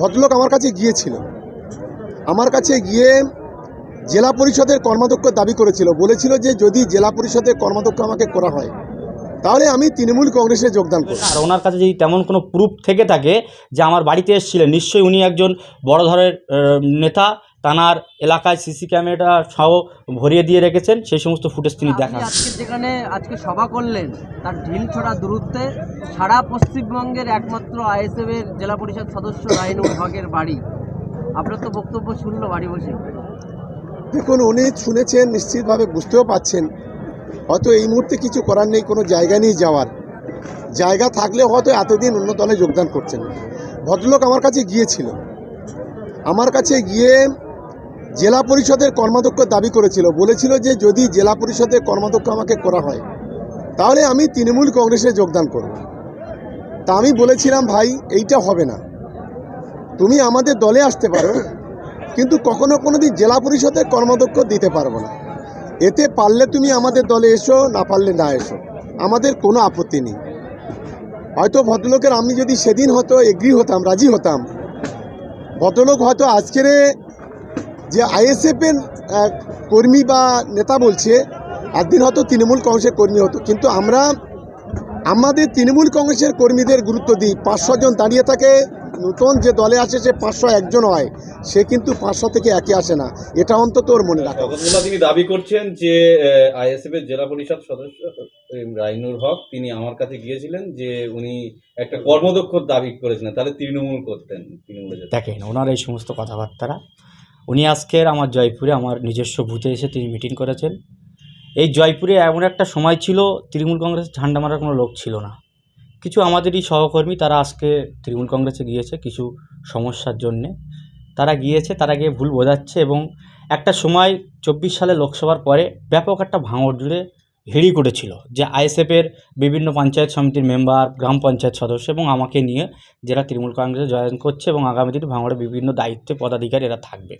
ভদ্রলোক আমার কাছে গিয়েছিল। আমার কাছে গিয়ে জেলা পরিষদের কর্মাধ্যক্ষ দাবি করেছিল, বলেছিল যে যদি জেলা পরিষদের কর্মাধ্যক্ষ আমাকে করা হয়, তাহলে আমি তৃণমূল কংগ্রেসে যোগদান করি আর ওনার কাছে যদি তেমন কোনো প্রুফ থেকে থাকে যে আমার বাড়িতে এসেছিলেন, নিশ্চয়ই উনি একজন বড় ধরনের নেতা তানার এলাকায় সিসি ক্যামেরা সহ ভরিয়ে দিয়ে রেখেছেন সেই সমস্ত ফুটেজ তিনি দেখান। আজকে যেখানে আজকে সভা করলেন তার ঢিল ছোড়া দূরত্বে সারা পশ্চিমবঙ্গের একমাত্র আইএসএফ এর জেলা পরিষদ সদস্য রাইনুল হকের বাড়ি। আপনার তো বক্তব্য শুনলো বাড়ি বসে। দেখুন উনি শুনেছেন নিশ্চিতভাবে বুঝতেও পাচ্ছেন। হয়তো এই মুহূর্তে কিছু করার নেই কোনো জায়গা নেই যাওয়ার। জায়গা থাকলে হয়তো এতদিন অন্য দলে যোগদান করছেন। ভদ্রলোক আমার কাছে গিয়েছিল। আমার কাছে গিয়ে জেলা পরিষদের কর্মাধ্যক্ষ দাবি করেছিল, বলেছিল যে যদি জেলা পরিষদের কর্মাধ্যক্ষ আমাকে করা হয়, তাহলে আমি তৃণমূল কংগ্রেসে যোগদান করব। তা আমি বলেছিলাম, ভাই, এইটা হবে না। তুমি আমাদের দলে আসতে পারো, কিন্তু কখনো কোনো দিন জেলা পরিষদের কর্মাধ্যক্ষ দিতে পারব না। এতে পারলে তুমি আমাদের দলে এসো, না পারলে না এসো। আমাদের কোনো আপত্তি নেই। হয়তো ভদ্রলোকের আমি যদি সেদিন হয়তো এগ্রি হতাম, রাজি হতাম। ভদ্রলোক হয়তো আজকের যে আইএসএফের কর্মী বা নেতা বলছে একদিন হয়তো তৃণমূল কংগ্রেসের কর্মী হতো। কিন্তু আমরা আমাদের তৃণমূল কংগ্রেসের কর্মীদের গুরুত্ব দিই। পাঁচশো জন দাঁড়িয়ে থাকে নতুন যে দলে আসে সে পাঁচশো একজন হয় সে কিন্তু পাঁচশো থেকে একে আসে না। এটা অন্তত ওর মনে রাখা। তিনি দাবি করছেন যে আইএসএফ এর জেলা পরিষদ সদস্য রাইনুর হক তিনি আমার কাছে গিয়েছিলেন যে উনি একটা কর্মদক্ষ দাবি করেছিলেন। তাহলে তৃণমূল করতেন তৃণমূলে দেখেন ওনার এই সমস্ত কথাবার্তারা উনি আজকের আমার জয়পুরে, আমার নিজস্ব বুথে এসে তিনি মিটিং করেছেন। এই জয়পুরে এমন একটা সময় ছিল, তৃণমূল কংগ্রেস ঝান্ডা মারার কোনো লোক ছিল না। কিছু আমাদেরই সহকর্মী তারা আজকে তৃণমূল কংগ্রেসে গিয়েছে কিছু সমস্যার জন্যে। তারা গিয়েছে, তারা গিয়ে ভুল বোঝাচ্ছে এবং একটা সময় চব্বিশ সালে লোকসভার পরে ব্যাপক একটা ভাঙড় জুড়ে হিড়ি করেছিল যে আইএসএফের বিভিন্ন পঞ্চায়েত সমিতির মেম্বার, গ্রাম পঞ্চায়েত সদস্য এবং আমাকে নিয়ে যারা তৃণমূল কংগ্রেসে জয়েন করছে এবং আগামী দিনে ভাঙড়ে বিভিন্ন দায়িত্বে পদাধিকার এরা থাকবে।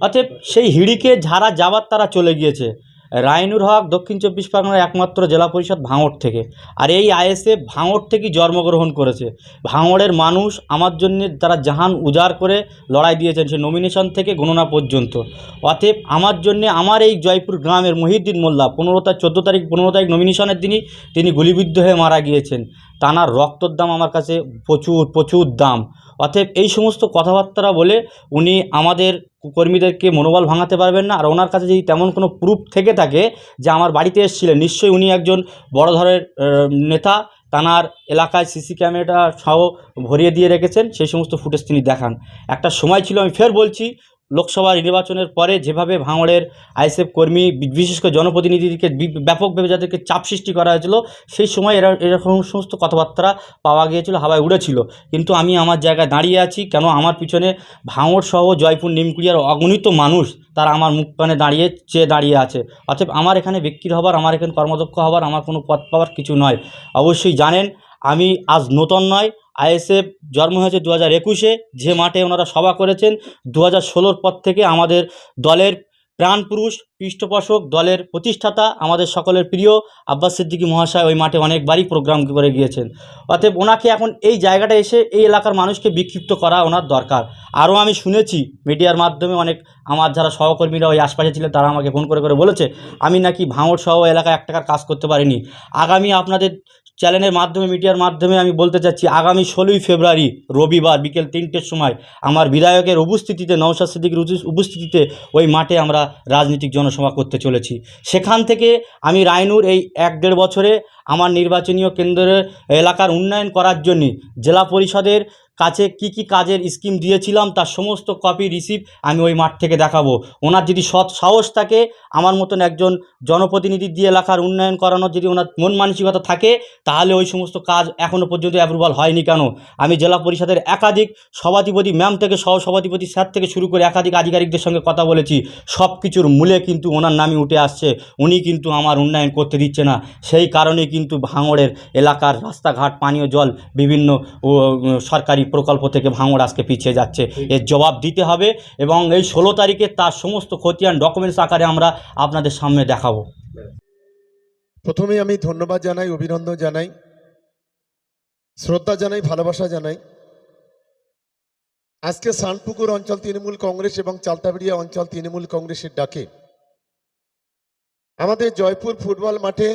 অতএব সেই হিড়িকে যারা যাবার তারা চলে গিয়েছে। রাইনুর হক দক্ষিণ চব্বিশ পরগনার একমাত্র জেলা পরিষদ ভাঙড় থেকে। আর এই আইএসএফ ভাঙড় থেকেই জন্মগ্রহণ করেছে। ভাঙড়ের মানুষ আমার জন্য তারা জাহান উজাড় করে লড়াই দিয়েছেন সে নমিনেশন থেকে গণনা পর্যন্ত। অতএব আমার জন্যে আমার এই জয়পুর গ্রামের মহিউদ্দিন মোল্লা পনেরো তারিখ চোদ্দ তারিখ, পনেরো তারিখ নমিনেশনের দিনই তিনি গুলিবিদ্ধ হয়ে মারা গিয়েছেন। তানার রক্তর দাম আমার কাছে প্রচুর প্রচুর দাম। অতএব এই সমস্ত কথাবার্তা বলে উনি আমাদের কর্মীদেরকে মনোবল ভাঙাতে পারবেন না। আর ওনার কাছে যদি তেমন কোনো প্রুফ থেকে থাকে যে আমার বাড়িতে এসেছিলেন, নিশ্চয়ই উনি একজন বড় ধরনের নেতা। তানার এলাকায় সিসি ক্যামেরাটা সহ ভরিয়ে দিয়ে রেখেছেন। সেই সমস্ত ফুটেজ তিনি দেখান। একটা সময় ছিল, আমি ফের বলছি লোকসভা নির্বাচনের পরে যেভাবে ভাঙড়ের আইএসএফ কর্মী, বিশেষ করে জনপ্রতিনিধিকে ব্যাপকভাবে যাদেরকে চাপ সৃষ্টি করা হয়েছিল, সেই সময় এরা, এরকম সমস্ত কথাবার্তা পাওয়া গিয়েছিল, হাওয়ায় উড়েছিল। কিন্তু আমি আমার জায়গায় দাঁড়িয়ে আছি, কেন আমার পিছনে ভাঙড় সহ জয়পুর নিমকুড়িয়ার অগণিত মানুষ, তারা আমার মুখ পানে দাঁড়িয়ে, চেয়ে দাঁড়িয়ে আছে। অর্থাৎ আমার এখানে ব্যক্তির হবার, আমার এখানে কর্মদক্ষ হবার, আমার কোনো পদ পাওয়ার কিছু নয়। অবশ্যই জানেন আমি আজ নতুন নয়, আইএসএফ জন্ম হয়েছে দু হাজার একুশে, যে মাঠে ওনারা সভা করেছেন দু হাজার ষোলোর পর থেকে আমাদের দলের প্রাণপুরুষ পৃষ্ঠপোষক দলের প্রতিষ্ঠাতা আমাদের সকলের প্রিয় আব্বাস সিদ্দিকী মহাশয় ওই মাঠে অনেকবারই প্রোগ্রাম করে গিয়েছেন। অতএব ওনাকে এখন এই জায়গাটা এসে এই এলাকার মানুষকে বিক্ষিপ্ত করা ওনার দরকার। আরও আমি শুনেছি মিডিয়ার মাধ্যমে অনেক আমার যারা সহকর্মীরা ওই আশপাশে ছিলেন তারা আমাকে ফোন করে করে বলেছে, আমি নাকি ভাঙড় সহ এলাকায় এক টাকার কাজ করতে পারিনি। আগামী আপনাদের চ্যানেলের মাধ্যমে, মিডিয়ার মাধ্যমে আমি বলতে চাচ্ছি, আগামী ষোলোই ফেব্রুয়ারি, রবিবার বিকেল তিনটের সময় আমার বিধায়কের উপস্থিতিতে নৌশাদ সিদ্দিকির উপস্থিতিতে ওই মাঠে আমরা রাজনৈতিক জনসভা করতে চলেছি। সেখান থেকে আমি রায়নুর এই এক দেড় বছরে আমার নির্বাচনীয় কেন্দ্রের এলাকার উন্নয়ন করার জন্যে জেলা পরিষদের কাছে কি কি কাজের স্কিম দিয়েছিলাম তার সমস্ত কপি রিসিভ আমি ওই মাঠ থেকে দেখাবো। ওনার যদি সৎ সাহস থাকে আমার মতন একজন জনপ্রতিনিধি দিয়ে এলাকার উন্নয়ন করানোর যদি ওনার মন মানসিকতা থাকে তাহলে ওই সমস্ত কাজ এখনও পর্যন্ত অ্যাপ্রুভাল হয়নি কেন? আমি জেলা পরিষদের একাধিক সভাধিপতি ম্যাম থেকে সহ সভাধিপতি স্যার থেকে শুরু করে একাধিক আধিকারিকদের সঙ্গে কথা বলেছি। সব কিছুর মূলে কিন্তু ওনার নামই উঠে আসছে। উনি কিন্তু আমার উন্নয়ন করতে দিচ্ছে না। সেই কারণে কিন্তু ভাঙড়ের এলাকার রাস্তাঘাট পানীয় জল বিভিন্ন ও, সরকারি প্রকল্প থেকে ভাঙড় আজকে পিছিয়ে যাচ্ছে। এর জবাব দিতে হবে এবং এই ষোলো তারিখে তার সমস্ত খতিয়ান ডকুমেন্টস আকারে আমরা আপনাদের সামনে দেখাবো। প্রথমে আমি ধন্যবাদ জানাই, অভিনন্দন জানাই, শ্রদ্ধা জানাই, ভালোবাসা জানাই। আজকে সানপুকুর অঞ্চল তৃণমূল কংগ্রেস এবং চালতাবেড়িয়া অঞ্চল তৃণমূল কংগ্রেসের ডাকে। আমাদের জয়পুর ফুটবল মাঠে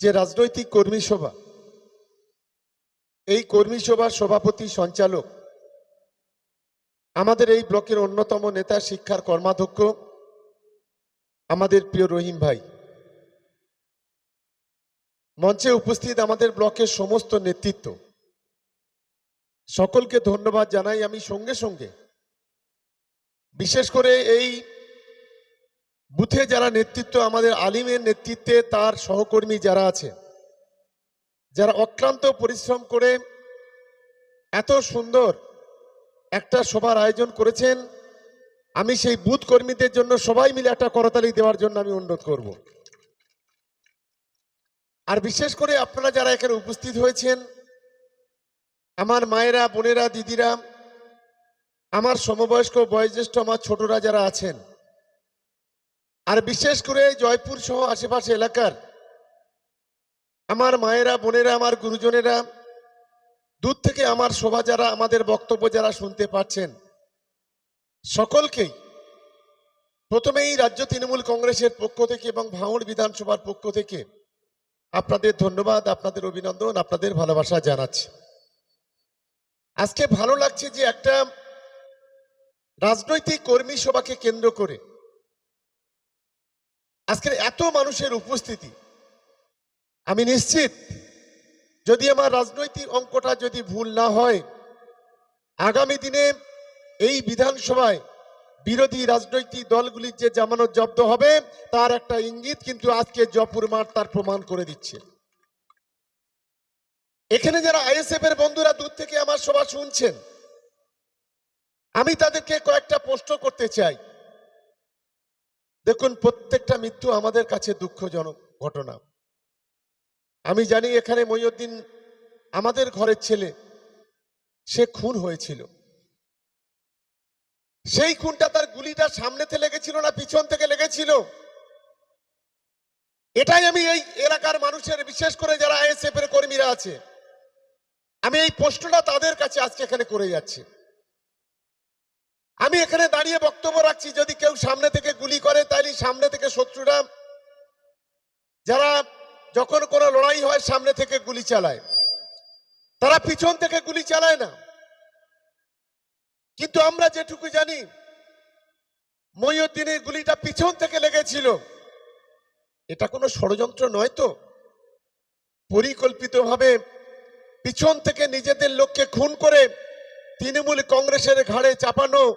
যে রাজনৈতিক কর্মী সভা এই কর্মী সভার সভাপতি সঞ্চালক, আমাদের এই ব্লকের অন্যতম নেতা শিক্ষার কর্মাধ্যক্ষ, আমাদের প্রিয় রহিম ভাই। মঞ্চে উপস্থিত আমাদের ব্লকের সমস্ত নেতৃত্ব। সকলকে ধন্যবাদ জানাই আমি সঙ্গে সঙ্গে। বিশেষ করে এই বুথে যারা নেতৃত্ব, আমাদের আলিমের নেতৃত্বে তার সহকর্মী যারা আছে যারা অক্লান্ত পরিশ্রম করে এত সুন্দর একটা সভার আয়োজন করেছেন, আমি সেই বুথ কর্মীদের জন্য সবাই মিলে একটা করতালি দেওয়ার জন্য আমি অনুরোধ করব। আর বিশেষ করে আপনারা যারা এখানে উপস্থিত হয়েছেন, আমার মায়েরা, বোনেরা, দিদিরা, আমার সমবয়স্ক, বয়োজ্যেষ্ঠ, আমার ছোটরা যারা আছেন, আর বিশেষ করে জয়পুর সহ আশেপাশে এলাকার আমার মায়েরা, বোনেরা, আমার গুরুজনেরা, দূর থেকে আমার শোভা যারা, আমাদের বক্তব্য যারা শুনতে পাচ্ছেন, সকলকেই প্রথমেই রাজ্য তৃণমূল কংগ্রেসের পক্ষ থেকে এবং ভাঙড় বিধানসভার পক্ষ থেকে আপনাদের ধন্যবাদ, আপনাদের অভিনন্দন, আপনাদের ভালোবাসা জানাচ্ছি। আজকে ভালো লাগছে যে একটা রাজনৈতিক কর্মী সভাকে কেন্দ্র করে আজকের এত মানুষের উপস্থিতি আমি নিশ্চিত, যদি আমার রাজনৈতিক অঙ্কটা যদি ভুল না হয়, আগামী দিনে এই বিধানসভায় বিরোধী রাজনৈতিক দলগুলির যে জামানত জব্দ হবে, তার একটা ইঙ্গিত কিন্তু আজকে জয়পুর মাঠ তার প্রমাণ করে দিচ্ছে। এখানে যারা আইএসএফ এর বন্ধুরা দূর থেকে আমার সভা শুনছেন, আমি তাদেরকে কয়েকটা প্রশ্ন করতে চাই। দেখুন, প্রত্যেকটা মৃত্যু আমাদের কাছে দুঃখজনক ঘটনা। আমি জানি এখানে মহিউদ্দিন আমাদের ঘরের ছেলে। সে খুন হয়েছিল। সেই খুনটা তার গুলিটা সামনেতে লেগেছিল না পিছন থেকে লেগেছিল। এটাই আমি এই এলাকার মানুষের, বিশেষ করে যারা আইএসএফ এর কর্মীরা আছে, আমি এই প্রশ্নটা তাদের কাছে আজকে এখানে করে যাচ্ছি। আমি এখানে দাঁড়িয়ে বক্তব্য রাখছি, যদি কেউ সামনে থেকে গুলি করে, তাইলে সামনে থেকে শত্রুরা, যারা যখন কোনো লড়াই হয়, সামনে থেকে গুলি চালায়। তারা পিছন থেকে গুলি চালায় না। কিন্তু আমরা যেটুকু জানি, মহিউদ্দিনের গুলিটা পিছন থেকে লেগেছিল। এটা কোনো ষড়যন্ত্র নয় তো? পরিকল্পিতভাবে পিছন থেকে নিজেদের লোককে খুন করে তৃণমূল কংগ্রেসের ঘাড়ে চাপানো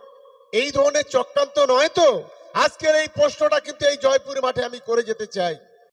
এই ধরনের চক্রান্ত নয় তো? আজকের এই প্রশ্নটা কিন্তু এই জয়পুর মাঠে আমি করে যেতে চাই।